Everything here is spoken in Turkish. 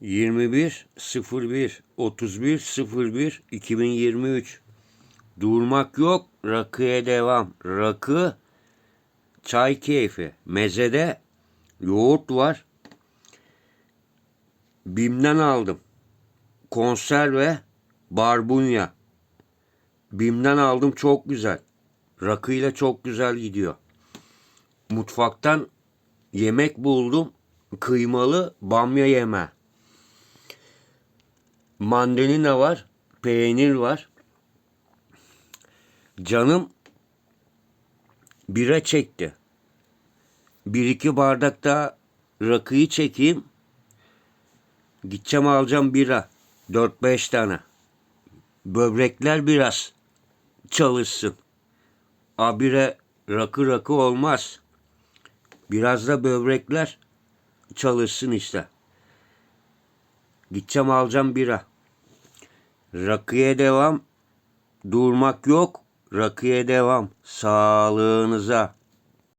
21 01 31 01 2023 Durmak yok, rakıya devam. Rakı, çay keyfi. Mezede yoğurt var. Bim'den aldım. Konserve, barbunya. Bim'den aldım çok güzel. Rakıyla çok güzel gidiyor. Mutfaktan yemek buldum. Kıymalı bamya yeme. Mandalina var. Peynir var. Canım bira çekti. Bir iki bardak daha rakıyı çekeyim. Gideceğim alacağım bira. 4-5 tane. Böbrekler biraz çalışsın. Abire rakı rakı olmaz. Biraz da böbrekler çalışsın işte. Gideceğim alacağım bira. Rakıya devam. Durmak yok. Rakıya devam. Sağlığınıza.